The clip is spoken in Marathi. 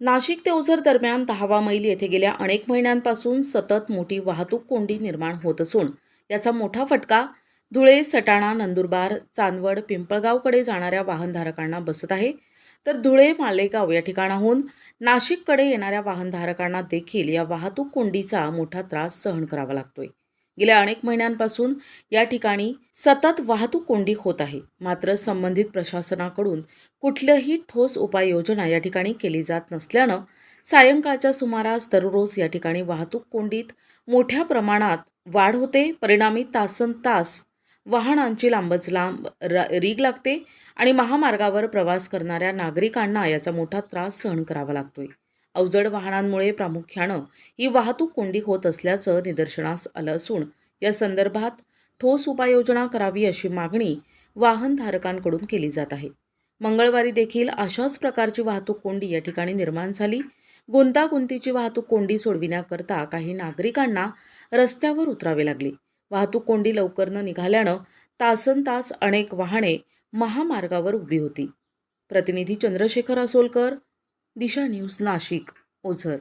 नाशिक ते ओझर दरम्यान दहावा मैल येथे गेल्या अनेक महिन्यांपासून सतत मोठी वाहतूक कोंडी निर्माण होत असून याचा मोठा फटका धुळे सटाणा नंदुरबार चांदवड पिंपळगावकडे जाणाऱ्या वाहनधारकांना बसत आहे. तर धुळे मालेगाव या ठिकाणाहून नाशिककडे येणाऱ्या वाहनधारकांना देखील या वाहतूक कोंडीचा मोठा त्रास सहन करावा लागतोय. गेल्या अनेक महिन्यांपासून या ठिकाणी सतत वाहतूक कोंडी होत आहे. मात्र संबंधित प्रशासनाकडून कुठल्याही ठोस उपाययोजना या ठिकाणी केली जात नसल्यानं सायंकाळच्या सुमारास दररोज या ठिकाणी वाहतूक कोंडीत मोठ्या प्रमाणात वाढ होते. परिणामी तासन तास वाहनांची लांबच लांब र रीग लागते आणि महामार्गावर प्रवास करणाऱ्या नागरिकांना याचा मोठा त्रास सहन करावा लागतोय. अवजड वाहनांमुळे प्रामुख्यानं ही वाहतूक कोंडी होत असल्याचं निदर्शनास आलं असून या संदर्भात ठोस उपाययोजना करावी अशी मागणी वाहनधारकांकडून केली जात आहे. मंगळवारी देखील अशाच प्रकारची वाहतूक कोंडी या ठिकाणी निर्माण झाली. गुंतागुंतीची वाहतूक कोंडी सोडविण्याकरता काही नागरिकांना रस्त्यावर उतरावे लागले. वाहतूक कोंडी लवकर न निघाल्यानं तासन तास अनेक वाहने महामार्गावर उभी होती. प्रतिनिधी चंद्रशेखर असोलकर दिशा न्यूज नाशिक ओझर.